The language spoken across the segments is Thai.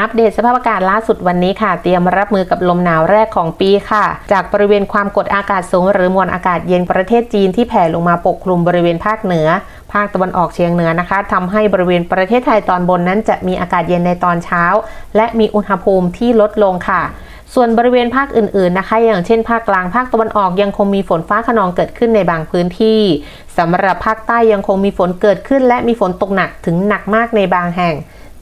อัปเดตสภาพอากาศล่าสุดวันนี้ค่ะ เตรียมรับมือกับลมหนาวแรกของปีค่ะ จากบริเวณความกดอากาศสูง หรือมวลอากาศเย็นประเทศจีนที่แผ่ลงมาปกคลุมบริเวณภาคเหนือ ภาคตะวันออกเฉียงเหนือนะคะทำให้บริเวณประเทศไทยตอนบนนั้นจะมีอากาศเย็นในตอนเช้า และมีอุณหภูมิที่ลดลงค่ะส่วนบริเวณภาคอื่น ๆ นะคะ อย่างเช่นภาคกลางภาคตะวันออกยังคงมีฝนฟ้าขนองเกิดขึ้นในบางพื้นที่สำหรับภาคใต้ยังคงมีฝนเกิดขึ้น และมีฝนตกหนักถึงหนักมากในบางแห่ง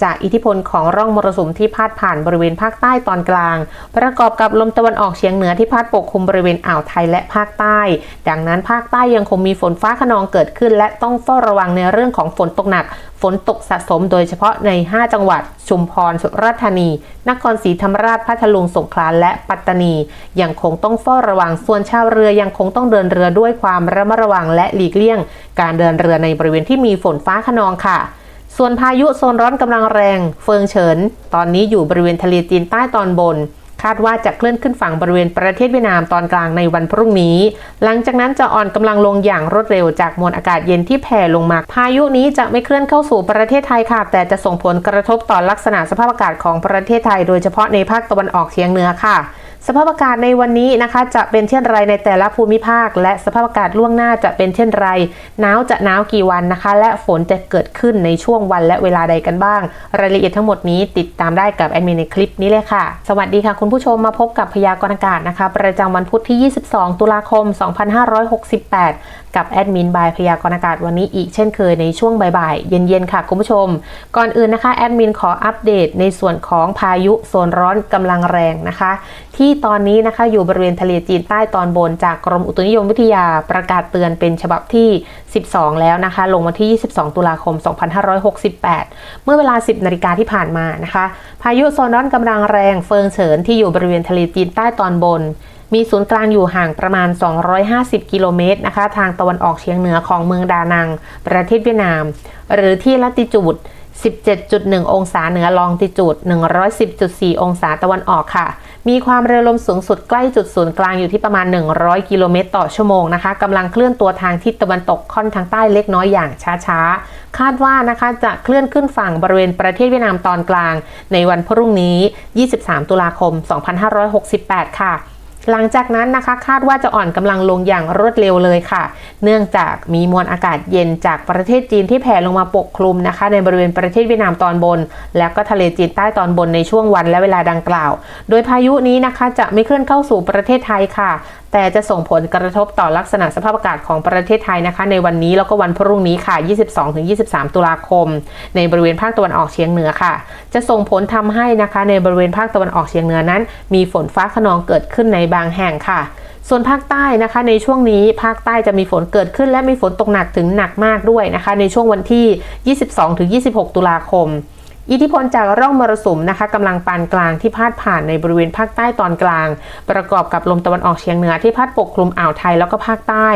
จากอิทธิพลของร่องมรสุมที่พาดผ่านบริเวณภาคใต้ตอนกลาง ประกอบกับลมตะวันออกเฉียงเหนือที่พัดปกคลุมบริเวณอ่าวไทยและภาคใต้ ดังนั้นภาคใต้ยังคงมีฝนฟ้าขนองเกิดขึ้น และต้องเฝ้าระวังในเรื่องของฝนตกหนัก ฝนตกสะสมโดยเฉพาะใน 5 จังหวัด ชุมพร สุราษฎร์ธานี นครศรีธรรมราช พัทลุง สงขลา และปัตตานี ยังคงต้องเฝ้าระวัง ส่วนชาวเรือยังคงต้องเดินเรือด้วยความระมัดระวังและหลีกเลี่ยง การเดินเรือในบริเวณที่มีฝนฟ้าขนองค่ะ ส่วนพายุโซนร้อนกำลังแรง เฟิงเฉิน ตอนนี้อยู่บริเวณทะเลจีนใต้ตอนบน คาดว่าจะเคลื่อนขึ้นฝั่งบริเวณประเทศเวียดนามตอนกลางในวันพรุ่งนี้ หลังจากนั้นจะอ่อนกำลังลงอย่างรวดเร็วจากมวลอากาศเย็นที่แผ่ลงมา พายุนี้จะไม่เคลื่อนเข้าสู่ประเทศไทยค่ะ แต่จะส่งผลกระทบต่อลักษณะสภาพอากาศของประเทศไทย โดยเฉพาะในภาคตะวันออกเฉียงเหนือค่ะ สภาพอากาศในวันนี้นะคะจะเป็นเช่นไรในแต่ละภูมิภาค และสภาพอากาศล่วงหน้าจะเป็นเช่นไรหนาวจะหนาวกี่วันนะคะ และฝนจะเกิดขึ้นในช่วงวันและเวลาใดกันบ้าง รายละเอียดทั้งหมดนี้ติดตามได้กับแอดมินในคลิปนี้เลยค่ะ สวัสดีค่ะคุณผู้ชมมาพบกับพยากรณ์อากาศนะคะ ประจำวันพุธที่ 22 ตุลาคม 2568 กับแอดมินบายพยากรณ์อากาศวันนี้อีกเช่นเคยในช่วงบ่ายๆเย็นๆค่ะคุณผู้ชม ก่อนอื่นนะคะแอดมินขออัปเดตในส่วนของพายุโซนร้อนกำลังแรงนะคะ ที่ที่ตอนนี้นะคะอยู่บริเวณทะเลจีนใต้ตอนบนจากกรมอุตุนิยมวิทยาประกาศเตือนเป็นฉบับที่ 12 แล้วนะคะ ลงวันที่ 22 ตุลาคม 2568 เมื่อเวลา 10 นาฬิกาที่ผ่านมานะคะ พายุโซนร้อนกำลังแรงเฟิงเฉินที่อยู่บริเวณทะเลจีนใต้ตอนบน มีศูนย์กลางอยู่ห่างประมาณ 250 กิโลเมตรนะคะ ทางตะวันออกเฉียงเหนือของเมืองดานัง ประเทศเวียดนาม หรือที่ลัติจูด17.1 องศาเหนือลองติจูด 110.4 องศาตะวันออกค่ะ มีความเร็วลมสูงสุดใกล้จุดศูนย์กลางอยู่ที่ประมาณ 100 กิโลเมตรต่อชั่วโมงนะคะกำลังเคลื่อนตัวทางทิศตะวันตกค่อนทางใต้เล็กน้อยอย่างช้าๆ คาดว่านะคะจะเคลื่อนขึ้นฝั่งบริเวณประเทศเวียดนามตอนกลาง ในวันพรุ่งนี้ 23 ตุลาคม 2568 ค่ะ หลังจากนั้นนะคะคาดว่าจะอ่อนกำลังลงอย่างรวดเร็วเลยค่ะ เนื่องจากมีมวลอากาศเย็นจากประเทศจีนที่แผ่ลงมาปกคลุมนะคะ ในบริเวณประเทศเวียดนามตอนบน และก็ทะเลจีนใต้ตอนบนในช่วงวันและเวลาดังกล่าว โดยพายุนี้นะคะจะไม่เคลื่อนเข้าสู่ประเทศไทยค่ะ แต่จะส่งผลกระทบต่อลักษณะสภาพอากาศของประเทศไทยนะคะ ในวันนี้แล้วก็วันพรุ่งนี้ค่ะ 22-23 ตุลาคม ในบริเวณภาคตะวันออกเฉียงเหนือค่ะ จะส่งผลทำให้นะคะในบริเวณภาคตะวันออกเฉียงเหนือนั้น มีฝนฟ้าขนองเกิดขึ้นในบางแห่งค่ะส่วนภาคใต้นะคะในช่วงนี้ภาคใต้จะมีฝนเกิดขึ้นและมีฝนตกหนักถึงหนักมากด้วยนะคะ ในช่วงวันที่ 22-26 ตุลาคม อิทธิพลจากร่องมรสุมนะคะกำลังปานกลางที่พาดผ่านในบริเวณภาคใต้ตอนกลาง ประกอบกับลมตะวันออกเฉียงเหนือที่พัดปกคลุมอ่าวไทยแล้วก็ภาคใต้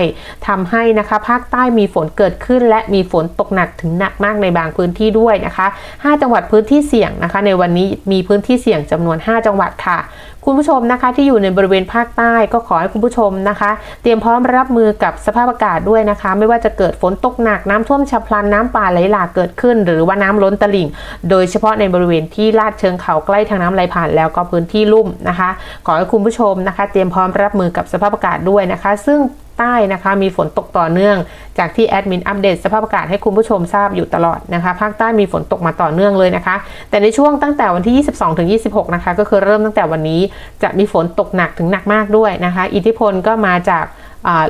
ทำให้นะคะภาคใต้มีฝนเกิดขึ้น และมีฝนตกหนักถึงหนักมากในบางพื้นที่ด้วยนะคะ 5 จังหวัดพื้นที่เสี่ยงนะคะ ในวันนี้มีพื้นที่เสี่ยงจำนวน 5 จังหวัดค่ะ คุณผู้ชมนะคะที่อยู่ในบริเวณภาคใต้ก็ขอให้คุณผู้ชมนะคะ เตรียมพร้อมรับมือกับสภาพอากาศด้วยนะคะ ไม่ว่าจะเกิดฝนตกหนักน้ำท่วมฉับพลันน้ำป่าไหลหลากเกิดขึ้น หรือว่าน้ำล้นตลิ่ง โดยเฉพาะในบริเวณที่ลาดเชิงเขาใกล้ทางน้ำไหลผ่านแล้วก็พื้นที่ลุ่มนะคะ ขอให้คุณผู้ชมนะคะ เตรียมพร้อมรับมือกับสภาพอากาศด้วยนะคะ ซึ่ง ใต้นะคะ มีฝนตกต่อเนื่อง จากที่แอดมินอัปเดตสภาพอากาศให้คุณผู้ชมทราบอยู่ตลอดนะคะ ภาคใต้มีฝนตกมาต่อเนื่องเลยนะคะ แต่ในช่วงตั้งแต่วันที่ 22ถึง26 นะคะ ก็คือเริ่มตั้งแต่วันนี้จะมีฝนตกหนักถึงหนักมากด้วยนะคะ อิทธิพลก็มาจาก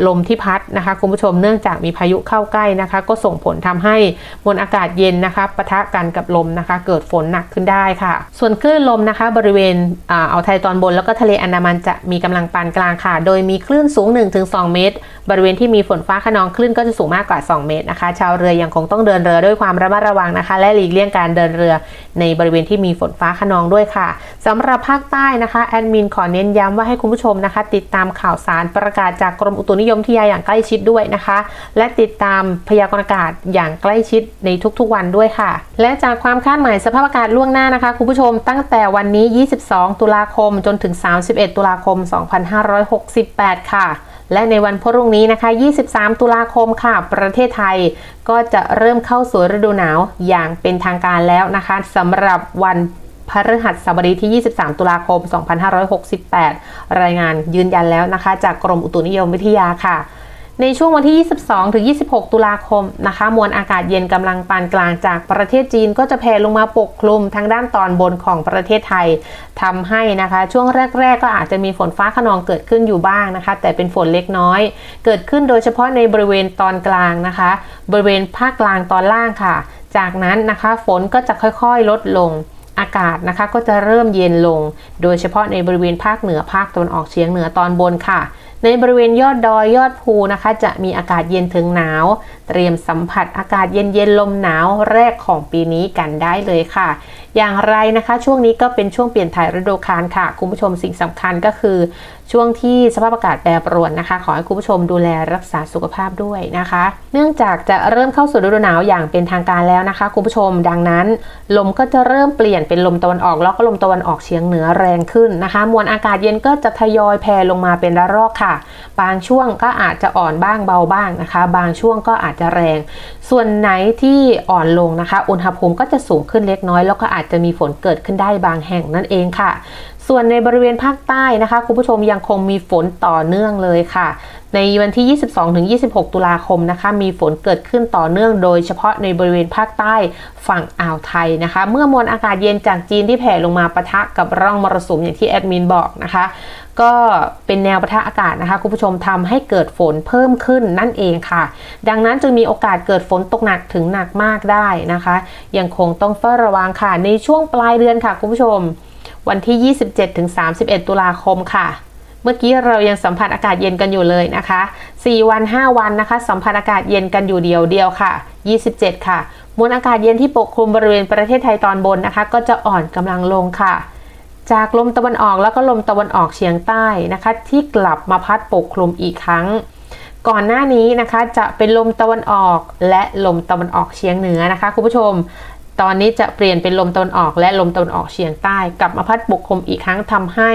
ลมที่พัดนะคะคุณผู้ชมเนื่องจากมีพายุเข้าใกล้นะคะ ก็ส่งผลทำให้มวลอากาศเย็นนะคะปะทะกันกับลมนะคะ เกิดฝนหนักขึ้นได้ค่ะ ส่วนคลื่นลมนะคะ บริเวณอ่าวไทยตอนบนแล้วก็ทะเลอันดามันจะมีกำลังปานกลางค่ะ โดยมีคลื่นสูง 1-2 เมตร บริเวณที่มีฝนฟ้าขนองคลื่นก็จะสูงมากกว่า 2 เมตรนะคะ ชาวเรือยังคงต้องเดินเรือด้วยความระมัดระวังนะคะ และหลีกเลี่ยงการเดินเรือในบริเวณที่มีฝนฟ้าขนองด้วยค่ะสำหรับภาคใต้นะคะแอดมินขอเน้นย้ำว่าให้คุณผู้ชมนะคะ ติดตามข่าวสารประกาศจากกรมอุตุนิยมวิทยาอย่างใกล้ชิดด้วยนะคะ และติดตามพยากรณ์อากาศอย่างใกล้ชิดในทุกๆวันด้วยค่ะ และจากความคาดหมายสภาพอากาศล่วงหน้านะคะคุณผู้ชมตั้งแต่วันนี้ 22 ตุลาคมจนถึง 31 ตุลาคม 2568 ค่ะและในวันพรุ่งนี้นะคะ 23 ตุลาคมค่ะ ประเทศไทยก็จะเริ่มเข้าสู่ฤดูหนาวอย่างเป็นทางการแล้วนะคะสำหรับวัน พฤหัสบดีที่ 23 ตุลาคม 2568 รายงานยืนยันแล้วนะคะ จากกรมอุตุนิยมวิทยาค่ะ ในช่วงวันที่ 22 ถึง 26 ตุลาคมนะคะ มวลอากาศเย็นกำลังปานกลางจากประเทศจีนก็จะแผ่ลงมาปกคลุมทางด้านตอนบนของประเทศไทยทำให้นะคะ ช่วงแรก ๆ ก็อาจจะมีฝนฟ้าขนองเกิดขึ้นอยู่บ้างนะคะ แต่เป็นฝนเล็กน้อย เกิดขึ้นโดยเฉพาะในบริเวณตอนกลางนะคะ บริเวณภาคกลางตอนล่างค่ะ จากนั้นนะคะ ฝนก็จะค่อยๆ ลดลง อากาศนะคะก็จะเริ่มเย็นลง โดยเฉพาะในบริเวณภาคเหนือภาคตะวันออกเฉียงเหนือตอนบนค่ะ ในบริเวณยอดดอยยอดภูนะคะ จะมีอากาศเย็นถึงหนาว เตรียมสัมผัสอากาศเย็นเย็นลมหนาวแรกของปีนี้กันได้เลยค่ะ อย่างไรนะคะ ช่วงนี้ก็เป็นช่วงเปลี่ยนถ่ายฤดูกาลค่ะ คุณผู้ชมสิ่งสำคัญก็คือช่วงที่สภาพอากาศแปรปรวนนะคะ ขอให้คุณผู้ชมดูแลรักษาสุขภาพด้วยนะคะ เนื่องจากจะเริ่มเข้าสู่ฤดูหนาวอย่างเป็นทางการแล้วนะคะ คุณผู้ชมดังนั้น ลมก็จะเริ่มเปลี่ยนเป็นลมตะวันออกแล้วก็ลมตะวันออกเฉียงเหนือแรงขึ้นนะคะ มวลอากาศเย็นก็จะทยอยแผ่ลงมาเป็นระลอกค่ะ บางช่วงก็อาจจะอ่อนบ้างเบาบ้างนะคะ บางช่วงก็อาจจะแรง ส่วนไหนที่อ่อนลงนะคะ อุณหภูมิก็จะสูงขึ้นเล็กน้อย แล้วก็อาจจะมีฝนเกิดขึ้นได้บางแห่งนั่นเองค่ะส่วนในบริเวณภาคใต้นะคะคุณผู้ชมยังคงมีฝนต่อเนื่องเลยค่ะ ในวันที่ 22-26 ตุลาคมนะคะ มีฝนเกิดขึ้นต่อเนื่อง โดยเฉพาะในบริเวณภาคใต้ฝั่งอ่าวไทยนะคะ เมื่อมวลอากาศเย็นจากจีนที่แผ่ลงมาปะทะกับร่องมรสุมอย่างที่แอดมินบอกนะคะ ก็เป็นแนวปะทะอากาศนะคะคุณผู้ชมทำให้เกิดฝนเพิ่มขึ้นนั่นเองค่ะ ดังนั้นจึงมีโอกาสเกิดฝนตกหนักถึงหนักมากได้นะคะ ยังคงต้องเฝ้าระวังค่ะในช่วงปลายเดือนค่ะคุณผู้ชม วันที่ 27-31 ตุลาคมค่ะ เมื่อกี้เรายังสัมผัสอากาศเย็นกันอยู่เลยนะคะ 4 วัน 5 วันนะคะ สัมผัสอากาศเย็นกันอยู่เดียวเดียวค่ะ 27 ค่ะ มวลอากาศเย็นที่ปกคลุมบริเวณประเทศไทยตอนบนนะคะ ก็จะอ่อนกำลังลงค่ะจากลมตะวันออกแล้วก็ลมตะวันออกเฉียงใต้นะคะ ที่กลับมาพัดปกคลุมอีกครั้ง ก่อนหน้านี้นะคะจะเป็นลมตะวันออกและลมตะวันออกเฉียงเหนือนะคะคุณผู้ชม ตอนนี้จะเปลี่ยนเป็นลมตะวันออกและลมตะวันออกเฉียงใต้ กลับมาพัดปกคลุมอีกครั้งทำให้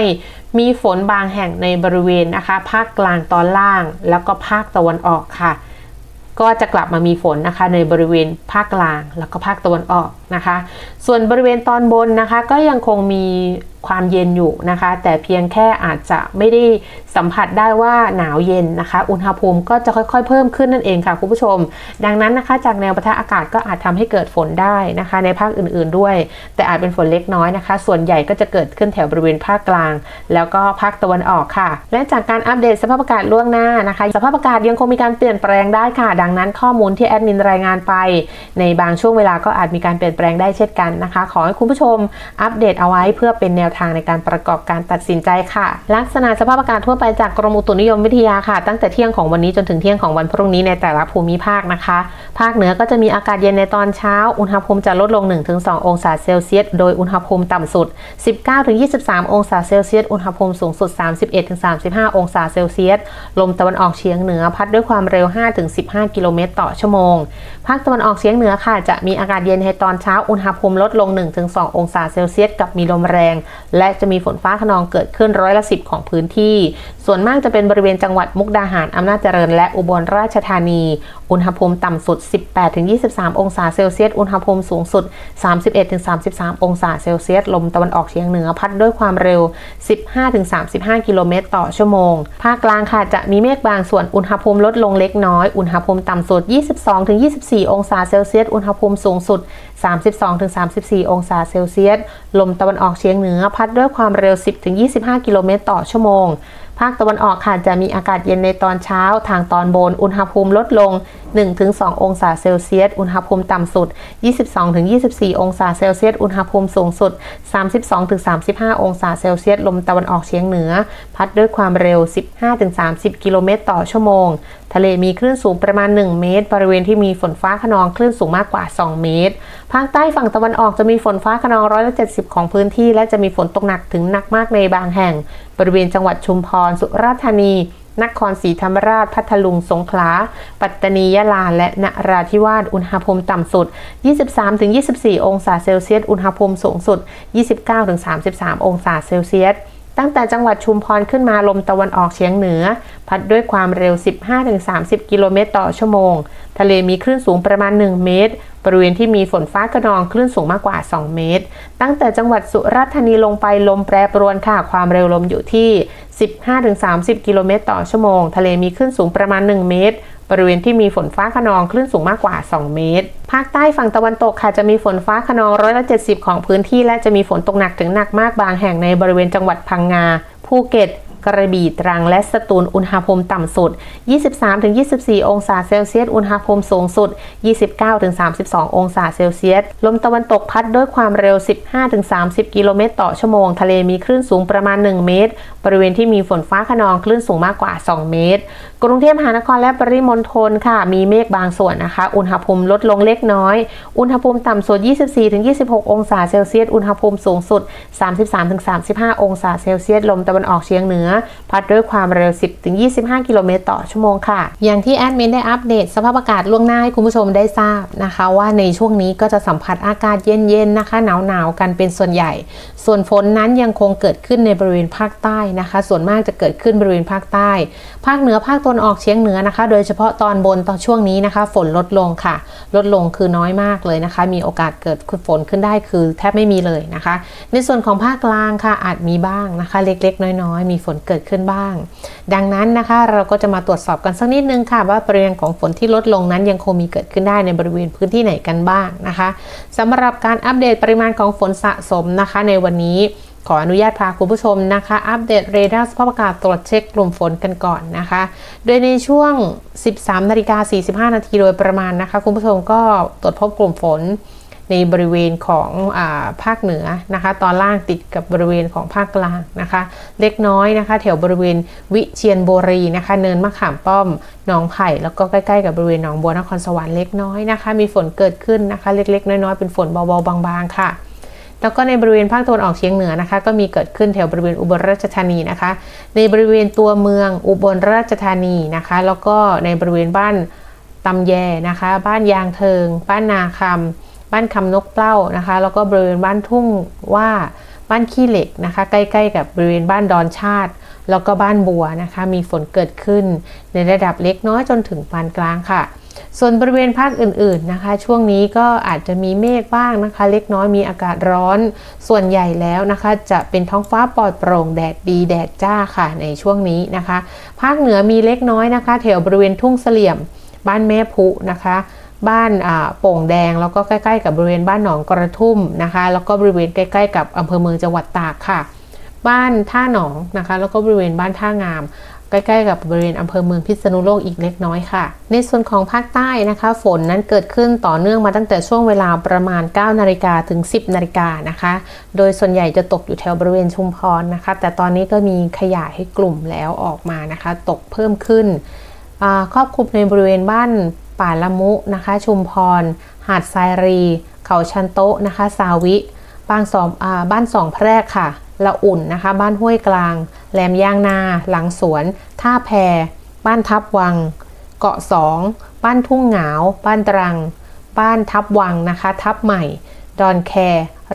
มีฝนบางแห่งในบริเวณนะคะ ภาคกลางตอนล่าง แล้วก็ภาคตะวันออกค่ะ ก็จะกลับมามีฝนนะคะ ในบริเวณภาคกลางแล้วก็ภาคตะวันออกนะคะ ส่วนบริเวณตอนบนนะคะ ก็ยังคงมี ความเย็นอยู่นะคะ แต่เพียงแค่อาจจะไม่ได้สัมผัสได้ว่าหนาวเย็นนะคะ อุณหภูมิก็จะค่อยๆ เพิ่มขึ้นนั่นเองค่ะคุณผู้ชม ดังนั้นนะคะ จากแนวปะทะอากาศก็อาจทำให้เกิดฝนได้นะคะ ในภาคอื่นๆด้วย แต่อาจเป็นฝนเล็กน้อยนะคะ ส่วนใหญ่ก็จะเกิดขึ้นแถวบริเวณภาคกลาง แล้วก็ภาคตะวันออกค่ะ และจากการอัปเดตสภาพอากาศล่วงหน้านะคะ สภาพอากาศยังคงมีการเปลี่ยนแปลงได้ค่ะ ดังนั้นข้อมูลที่แอดมินรายงานไป ในบางช่วงเวลาก็อาจมีการเปลี่ยนแปลงได้เช่นกันนะคะ ขอให้คุณผู้ชมอัปเดตเอาไว้เพื่อเป็นแนวทางในการประกอบการตัดสินใจค่ะ ลักษณะสภาพอากาศทั่วไปจากกรมอุตุนิยมวิทยาค่ะ ตั้งแต่เที่ยงของวันนี้จนถึงเที่ยงของวันพรุ่งนี้ในแต่ละภูมิภาคนะคะ ภาคเหนือก็จะมีอากาศเย็นในตอนเช้า อุณหภูมิจะลดลง 1-2 องศาเซลเซียส โดยอุณหภูมิต่ำสุด 19-23 องศาเซลเซียส อุณหภูมิสูงสุด 31-35 องศาเซลเซียส ลมตะวันออกเฉียงเหนือพัดด้วยความเร็ว 5-15 กิโลเมตรต่อชั่วโมง ภาคตะวันออกเฉียงเหนือค่ะ จะมีอากาศเย็นในตอนเช้า อุณหภูมิลดลง 1-2 องศาเซลเซียส กับมีลมแรงและจะมีฝนฟ้าขนองเกิดขึ้นร้อยละสิบของพื้นที่ ส่วนมากจะเป็นบริเวณจังหวัดมุกดาหารอำนาจเจริญ และอุบลราชธานี อุณหภูมิต่ำสุด 18-23 องศาเซลเซียส อุณหภูมิสูงสุด 31-33 องศาเซลเซียส ลมตะวันออกเฉียงเหนือพัดด้วยความเร็ว 15-35 กิโลเมตรต่อชั่วโมง ภาคกลางค่ะจะมีเมฆบางส่วน อุณหภูมิลดลงเล็กน้อย อุณหภูมิต่ำสุด 22-24 องศาเซลเซียส อุณหภูมิสูงสุด 32-34 องศาเซลเซียส ลมตะวันออกเฉียงเหนือพัดด้วยความเร็ว 10-25 กิโลเมตรต่อชั่วโมง ภาคตะวันออกค่ะจะมีอากาศเย็นในตอนเช้า ทางตอนบน อุณหภูมิลดลง 1-2 องศาเซลเซียส อุณหภูมิต่ำสุด 22-24 องศาเซลเซียส อุณหภูมิสูงสุด 32-35 องศาเซลเซียส ลมตะวันออกเฉียงเหนือ พัดด้วยความเร็ว 15-30 กิโลเมตรต่อชั่วโมง ทะเลมีคลื่นสูงประมาณ 1 เมตร บริเวณที่มีฝนฟ้าขนองคลื่นสูงมากกว่า 2 เมตรภาคใต้ฝั่งตะวันออกจะมีฝนฟ้าขนองร้อยละ70ของพื้นที่ และจะมีฝนตกหนักถึงหนักมากในบางแห่ง บริเวณจังหวัดชุมพร สุราษฎร์ธานี นครศรีธรรมราช พัทลุง สงขลา ปัตตานี ยะลา และนราธิวาส อุณหภูมิต่ำสุด 23-24 องศาเซลเซียส อุณหภูมิสูงสุด 29-33 องศาเซลเซียสตั้งแต่จังหวัดชุมพรขึ้นมาลมตะวันออกเฉียงเหนือ พัดด้วยความเร็ว 15-30 กิโลเมตรต่อชั่วโมง ทะเลมีคลื่นสูงประมาณ 1 เมตร บริเวณที่มีฝนฟ้าขนองคลื่นสูงมากกว่า 2 เมตร ตั้งแต่จังหวัดสุราษฎร์ธานีลงไปลมแปรปรวนค่ะ ความเร็วลมอยู่ที่ 15-30 กิโลเมตรต่อชั่วโมง ทะเลมีคลื่นสูงประมาณ 1 เมตรบริเวณที่มีฝนฟ้าขนองคลื่นสูงมากกว่า 2 เมตร ภาคใต้ฝั่งตะวันตกค่ะจะมีฝนฟ้าขนองร้อยละ70 ของพื้นที่ และจะมีฝนตกหนักถึงหนักมากบางแห่งในบริเวณจังหวัดพังงา ภูเก็ต กระบี่ตรังและสตูลอุณหภูมิต่ำสุด 23-24 องศาเซลเซียส อุณหภูมิสูงสุด 29-32 องศาเซลเซียส ลมตะวันตกพัดด้วยความเร็ว 15-30 กิโลเมตรต่อชั่วโมง ทะเลมีคลื่นสูงประมาณ 1 เมตร บริเวณที่มีฝนฟ้าขนองคลื่นสูงมากกว่า 2 เมตร กรุงเทพมหานครและปริมณฑลค่ะ มีเมฆบางส่วนนะคะ อุณหภูมิลดลงเล็กน้อย อุณหภูมิต่ำสุด 24-26 องศาเซลเซียส อุณหภูมิสูงสุด 33-35 องศาเซลเซียส ลมตะวันออกเฉียงเหนือพัดด้วยความเร็ว 10-25 กิโลเมตรต่อชั่วโมงค่ะ อย่างที่แอดมินได้อัปเดตสภาพอากาศล่วงหน้าให้คุณผู้ชมได้ทราบนะคะ ว่าในช่วงนี้ก็จะสัมผัสอากาศเย็นๆนะคะ หนาวๆกันเป็นส่วนใหญ่ ส่วนฝนนั้นยังคงเกิดขึ้นในบริเวณภาคใต้นะคะ ส่วนมากจะเกิดขึ้นบริเวณภาคใต้ ภาคเหนือภาคตะวันออกเฉียงเหนือนะคะ โดยเฉพาะตอนบนตอนช่วงนี้นะคะ ฝนลดลงค่ะ ลดลงคือน้อยมากเลยนะคะ มีโอกาสเกิดฝนขึ้นได้คือแทบไม่มีเลยนะคะ ในส่วนของภาคกลางค่ะอาจมีบ้างนะคะ เล็กๆ น้อยๆ มีฝนเกิดขึ้นบ้าง ดังนั้นนะคะเราก็จะมาตรวจสอบกันสักนิดนึงค่ะ ว่าปริมาณของฝนที่ลดลงนั้นยังคงมีเกิดขึ้นได้ในบริเวณพื้นที่ไหนกันบ้างนะคะสำหรับการอัปเดตปริมาณของฝนสะสมนะคะ ในวันนี้ขออนุญาตพาคุณผู้ชมนะคะ อัปเดตเรดาร์สภาพอากาศตรวจเช็คกลุ่มฝนกันก่อนนะคะ โดยในช่วง 13นาฬิกา45นาทีโดยประมาณนะคะ คุณผู้ชมก็ตรวจพบกลุ่มฝน ในบริเวณของอภาคเหนือนะคะ ตอนล่างติดกับบริเวณของภาคกลางนะคะ เล็กน้อยนะคะ แถวบริเวณวิเชียนบุรีนะคะ เนินมะขามป้อมหนองไผ่แล้วก็ใกล้ๆกับบริเวณหนองบัวนครสวรรค์เล็กน้อยนะคะ มีฝนเกิดขึ้นนะคะ เล็กๆ น้อยๆ เป็นฝนเบาๆบางๆค่ะแล้วก็ในบริเวณภาคตะวันออกเฉียงเหนือนะคะ ก็มีเกิดขึ้นแถวบริเวณอุบลราชธานีนะคะ ในบริเวณตัวเมืองอุบลราชธานีนะคะ แล้วก็ในบริเวณบ้านตำแยนะคะ บ้านยางเทิง บ้านนาคำ บ้านคำนกเปล้านะคะ แล้วก็บริเวณบ้านทุ่งว่าบ้านขี้เหล็กนะคะ ใกล้ๆกับบริเวณบ้านดอนชาติ แล้วก็บ้านบัวนะคะ มีฝนเกิดขึ้น ในระดับเล็กน้อยจนถึงปานกลางค่ะ ส่วนบริเวณภาคอื่นๆนะคะ ช่วงนี้ก็อาจจะมีเมฆบ้างนะคะ เล็กน้อยมีอากาศร้อน ส่วนใหญ่แล้วนะคะ จะเป็นท้องฟ้าปลอดโปร่งแดดดีแดดจ้าค่ะในช่วงนี้นะคะ ภาคเหนือมีเล็กน้อยนะคะ แถวบริเวณทุ่งเสลี่ยม บ้านแม่พุนะคะ บ้านโป่งแดง แล้วก็ใกล้ๆ กับบริเวณบ้านหนองกระทุ่มนะคะ แล้วก็บริเวณใกล้ๆ กับอำเภอเมืองจังหวัดตากค่ะ บ้านท่าหนองนะคะ แล้วก็บริเวณบ้านท่างาม ใกล้ๆ กับบริเวณอำเภอเมืองพิษณุโลกอีกเล็กน้อยค่ะ ในส่วนของภาคใต้นะคะ ฝนนั้นเกิดขึ้นต่อเนื่องมาตั้งแต่ช่วงเวลาประมาณ 9 นาฬิกาถึง 10 นาฬิกานะคะ โดยส่วนใหญ่จะตกอยู่แถวบริเวณชุมพรนะคะ แต่ตอนนี้ก็มีขยายให้กลุ่มแล้วออกมานะคะ ตกเพิ่มขึ้นครอบคลุมในบริเวณบ้าน ป่าละมุนะคะ ชุมพร หาดทรายรี เขาชันโตะนะคะ สาวิบางสองอาบ้านสองแพรกค่ะละอุ่นนะคะ บ้านห้วยกลาง แหลมยางนา หลังสวน ท่าแพ บ้านทับวัง เกาะสอง บ้านทุ่งเหงาบ้านตรัง บ้านทับวังนะคะ ทับใหม่ ดอนแค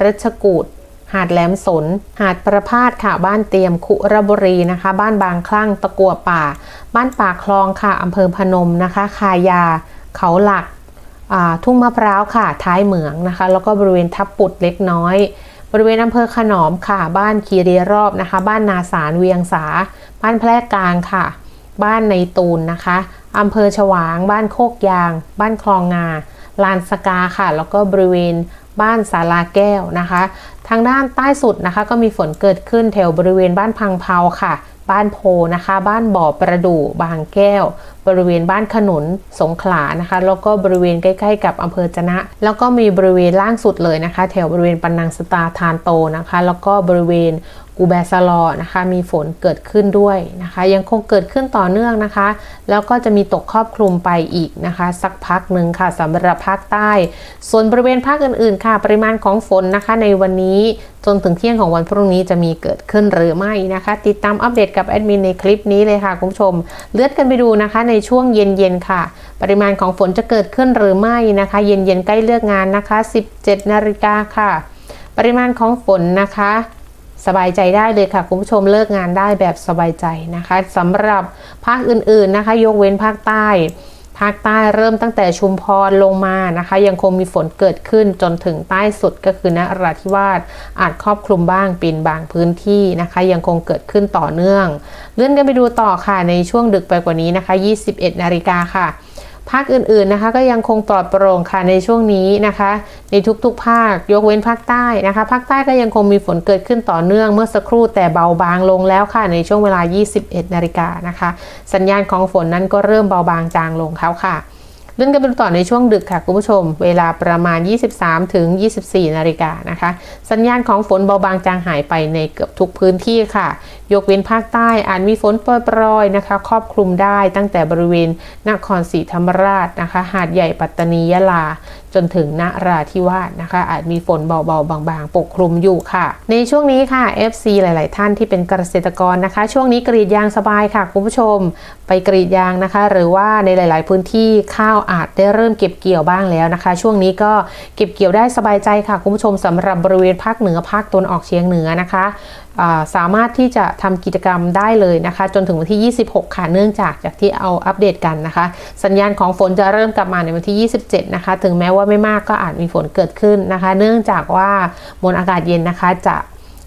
รัชกูดหาดแหลมสน หาดประพาสค่ะ บ้านเตรียมคุระบุรีนะคะ บ้านบางคลั่ง ตะกัวป่า บ้านป่าคลองค่ะอำเภอพนมนะคะ คายา เขาหลักทุ่งมะพร้าวค่ะ ท้ายเหมืองนะคะ แล้วก็บริเวณทับปุดเล็กน้อย บริเวณอำเภอขนอมค่ะ บ้านคีรีรอบนะคะ บ้านนาสารเวียงสา บ้านแพร่กลางค่ะ บ้านในตูนนะคะอำเภอฉวาง บ้านโคกยาง บ้านคลองงา ลานสกาค่ะ แล้วก็บริเวณบ้านสาลาแก้วนะคะ ทางด้านใต้สุดนะคะ ก็มีฝนเกิดขึ้นแถวบริเวณบ้านพังเพาค่ะ บ้านโพนะคะ บ้านบ่อประดู่บางแก้ว บริเวณบ้านขนุนสงขลานะคะ แล้วก็บริเวณใกล้ๆ กับอำเภอจะนะ แล้วก็มีบริเวณล่างสุดเลยนะคะ แถวบริเวณปันนังสตาทานโตนะคะ แล้วก็บริเวณ กูแบซาลอนะคะมีฝนเกิดขึ้นด้วยนะคะ ยังคงเกิดขึ้นต่อเนื่องนะคะ แล้วก็จะมีตกครอบคลุมไปอีกนะคะ สักพักหนึ่งค่ะสำหรับภาคใต้ ส่วนบริเวณภาคอื่นๆ ค่ะ ปริมาณของฝนนะคะในวันนี้จนถึงเที่ยงของวันพรุ่งนี้จะมีเกิดขึ้นหรือไม่นะคะ ติดตามอัปเดตกับแอดมินในคลิปนี้เลยค่ะคุณผู้ชม เลือดกันไปดูนะคะในช่วงเย็นๆค่ะ ปริมาณของฝนจะเกิดขึ้นหรือไม่นะคะ เย็นๆใกล้เลิกงานนะคะ 17นาฬิกาค่ะ ปริมาณของฝนนะคะ สบายใจได้เลยค่ะ คุณผู้ชมเลิกงานได้แบบสบายใจนะคะสำหรับภาคอื่นๆนะคะ ยกเว้นภาคใต้ ภาคใต้เริ่มตั้งแต่ชุมพรลงมานะคะ ยังคงมีฝนเกิดขึ้นจนถึงใต้สุดก็คือนราธิวาสอาจครอบคลุมบ้างเป็นบางพื้นที่นะคะ ยังคงเกิดขึ้นต่อเนื่อง เลื่อนกันไปดูต่อค่ะในช่วงดึกไปกว่านี้นะคะ 21 นาฬิกาค่ะ ภาคอื่นๆนะคะ ก็ยังคงปลอดโปร่งค่ะในช่วงนี้นะคะ ในทุกๆ ภาคยกเว้นภาคใต้นะคะภาคใต้ก็ยังคงมีฝนเกิดขึ้นต่อเนื่องเมื่อสักครู่แต่เบาบางลงแล้วค่ะในช่วงเวลา 21 นาฬิกานะคะ สัญญาณของฝนนั้นก็เริ่มเบาบางจางลงแล้วค่ะ เลื่อนกันไปดูต่อในช่วงดึกค่ะคุณผู้ชม เวลาประมาณ 23 ถึง 24 นาฬิกานะคะ สัญญาณของฝนเบาบางจางหายไปในเกือบทุกพื้นที่ค่ะ ยกเว้นภาคใต้อาจมีฝนโปรยๆนะคะ ครอบคลุมได้ตั้งแต่บริเวณนครศรีธรรมราชนะคะ หาดใหญ่ปัตตานียะลา จนถึงนราธิวาสนะคะ อาจมีฝนเบาๆ บางๆ ปกคลุมอยู่ค่ะ ในช่วงนี้ค่ะ FC หลาย ๆ ท่านที่เป็นเกษตรกรนะคะ ช่วงนี้กรีดยางสบายค่ะคุณผู้ชม ไปกรีดยางนะคะ หรือว่าในหลาย ๆ พื้นที่ข้าวอาจได้เริ่มเก็บเกี่ยวบ้างแล้วนะคะ ช่วงนี้ก็เก็บเกี่ยวได้สบายใจค่ะคุณผู้ชมสำหรับบริเวณภาคเหนือภาคตะวันออกเฉียงเหนือนะคะสามารถที่จะทำกิจกรรมได้เลยนะคะ จนถึงวันที่ 26 ค่ะเนื่องจากจากที่เอาอัปเดตกันนะคะ สัญญาณของฝนจะเริ่มกลับมาในวันที่ 27 นะคะ ถึงแม้ว่าไม่มากก็อาจมีฝนเกิดขึ้นนะคะ เนื่องจากว่ามวลอากาศเย็นนะคะจะ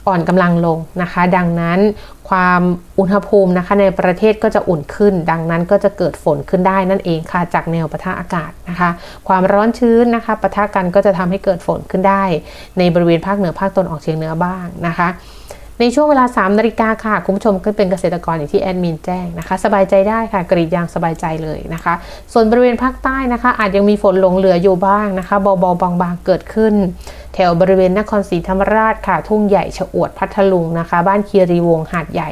อ่อนกำลังลงนะคะ ดังนั้นความอุณหภูมินะคะในประเทศก็จะอุ่นขึ้น ดังนั้นก็จะเกิดฝนขึ้นได้นั่นเองค่ะจากแนวปะทะอากาศนะคะ ความร้อนชื้นนะคะปะทะกันก็จะทำให้เกิดฝนขึ้นได้ ในบริเวณภาคเหนือภาคตะวันออกเฉียงเหนือบ้างนะคะ ในช่วงเวลา 3 นาฬิกาค่ะ คุณผู้ชมก็เป็นเกษตรกรอย่างที่แอดมินแจ้งนะคะ สบายใจได้ค่ะ กรีดยางสบายใจเลยนะคะ ส่วนบริเวณภาคใต้นะคะ อาจยังมีฝนหลงเหลืออยู่บ้างนะคะเบาๆบางๆเกิดขึ้น แถวบริเวณนครศรีธรรมราชค่ะ ทุ่งใหญ่ชะอวดพัทลุงนะคะ บ้านคีรีวงหาดใหญ่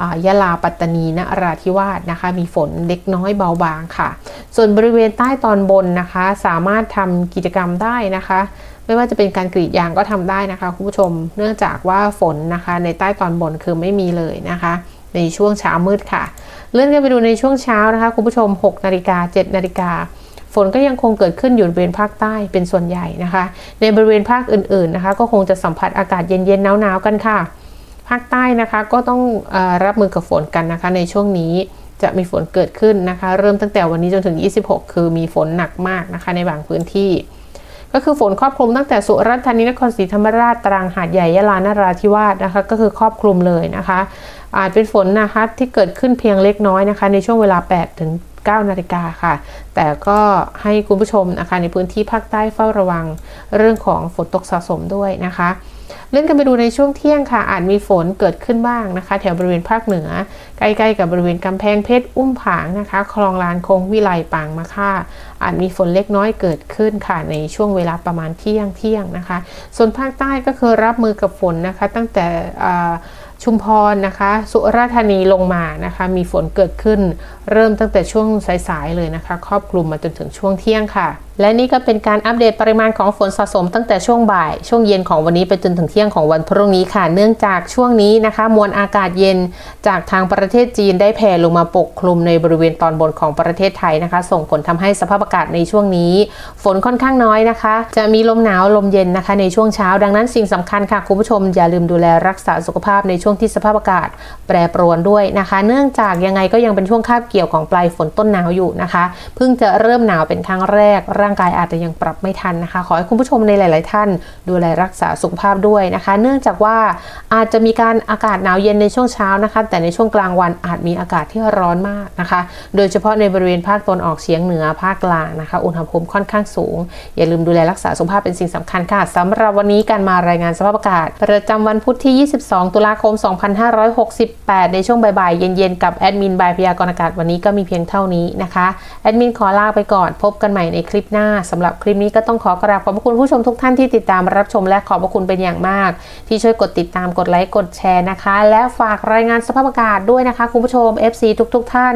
อ่ายะลาปัตตานีนราธิวาสนะคะ มีฝนเล็กน้อยเบาบางค่ะ ส่วนบริเวณใต้ตอนบนนะคะ สามารถทำกิจกรรมได้นะคะ ไม่ว่าจะเป็นการกรีดยางก็ทำได้นะคะคุณผู้ชม เนื่องจากว่าฝนนะคะ ในใต้ตอนบนคือไม่มีเลยนะคะ ในช่วงเช้ามืดค่ะ เลื่อนกันไปดูในช่วงเช้านะคะคุณผู้ชม6นาฬิกา7นาฬิกาฝนก็ยังคงเกิดขึ้นอยู่บริเวณภาคใต้เป็นส่วนใหญ่นะคะ ในบริเวณภาคอื่นๆนะคะ ก็คงจะสัมผัสอากาศเย็นๆหนาวๆกันค่ะ ภาคใต้นะคะก็ต้องอรับมือกับฝนกันนะคะ ในช่วงนี้จะมีฝนเกิดขึ้นนะคะ เริ่มตั้งแต่วันนี้จนถึง 26 คือมีฝนหนักมากนะคะ ในบางพื้นที่ ก็คือฝนครอบคลุมตั้งแต่สุราษฎร์ธานีนครศรีธรรมราชตรังหาดใหญ่ยะลานราธิวาสนะคะ ก็คือครอบคลุมเลยนะคะ อาจเป็นฝนนะคะที่เกิดขึ้นเพียงเล็กน้อยนะคะ ในช่วงเวลา 8 ถึง 9 นาฬิกาค่ะ แต่ก็ให้คุณผู้ชมนะคะในพื้นที่ภาคใต้เฝ้าระวังเรื่องของฝนตกสะสมด้วยนะคะ เล่นกันไปดูในช่วงเที่ยงค่ะ อาจมีฝนเกิดขึ้นบ้างนะคะ แถวบริเวณภาคเหนือ ใกล้ๆกับบริเวณกำแพงเพชรอุ้มผางนะคะ คลองลานคงวิไลปางมะค่าอาจมีฝนเล็กน้อยเกิดขึ้นค่ะในช่วงเวลาประมาณเที่ยงเที่ยงนะคะ ส่วนภาคใต้ก็คือรับมือกับฝนนะคะ ตั้งแต่ชุมพรนะคะ สุราษฎร์ธานีลงมานะคะ มีฝนเกิดขึ้น เริ่มตั้งแต่ช่วงสายๆเลยนะคะ ครอบคลุมมาจนถึงช่วงเที่ยงค่ะ และนี่ก็เป็นการอัปเดตปริมาณของฝนสะสมตั้งแต่ช่วงบ่าย ช่วงเย็นของวันนี้ไปจนถึงเที่ยงของวันพรุ่งนี้ค่ะ เนื่องจากช่วงนี้นะคะ มวลอากาศเย็นจากทางประเทศจีนได้แผ่ลงมาปกคลุมในบริเวณตอนบนของประเทศไทยนะคะ ส่งผลทำให้สภาพอากาศในช่วงนี้ ฝนค่อนข้างน้อยนะคะ จะมีลมหนาวลมเย็นนะคะ ในช่วงเช้า ดังนั้นสิ่งสำคัญค่ะคุณผู้ชมอย่าลืมดูแลรักษาสุขภาพในช่วงที่สภาพอากาศ แปรปรวนด้วยนะคะ เนื่องจากยังไงก็ยังเป็นช่วงคาบเกี่ยวของปลายฝนต้นหนาวอยู่นะคะ เพิ่งจะเริ่มหนาวเป็นครั้งแรกร่างกายอาจจะยังปรับไม่ทันนะคะ ขอให้คุณผู้ชมในหลาย ๆ ท่าน ดูแลรักษาสุขภาพด้วยนะคะ เนื่องจากว่าอาจจะมีการอากาศหนาวเย็นในช่วงเช้านะคะ แต่ในช่วงกลางวันอาจมีอากาศที่ร้อนมากนะคะ โดยเฉพาะในบริเวณภาคตะวันออกเฉียงเหนือภาคกลางนะคะ อุณหภูมิค่อนข้างสูง อย่าลืมดูแลรักษาสุขภาพเป็นสิ่งสำคัญค่ะสำหรับวันนี้การมารายงานสภาพอากาศ ประจำวันพุธที่ 22 ตุลาคม 2568 ในช่วงบ่าย ๆ เย็น ๆ กับแอดมินบายพยากรณ์อากาศวันนี้ก็มีเพียงเท่านี้นะคะ แอดมินขอลาไปก่อน พบกันใหม่ในคลิปหน้าสำหรับคลิปนี้ก็ต้องขอกราบขอบพระคุณผู้ชมทุกท่านที่ติดตามรับชมและขอบพระคุณเป็นอย่างมาก ที่ช่วยกดติดตามกดไลค์กดแชร์นะคะ และฝากรายงานสภาพอากาศด้วยนะคะ คุณผู้ชม FC ทุกๆท่าน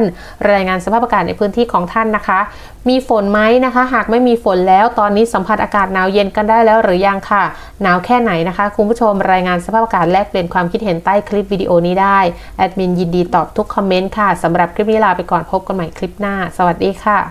รายงานสภาพอากาศในพื้นที่ของท่านนะคะ มีฝนไหมนะคะ หากไม่มีฝนแล้วตอนนี้สัมผัสอากาศหนาวเย็นกันได้แล้วหรือยังค่ะ หนาวแค่ไหนนะคะ คุณผู้ชมรายงานสภาพอากาศแลกเปลี่ยนความคิดเห็นใต้คลิปวิดีโอนี้ได้แอดมินยินดีตอบทุกคอมเมนต์ค่ะสำหรับคลิปนี้ลาไปก่อนพบกันใหม่คลิปหน้า สวัสดีค่ะ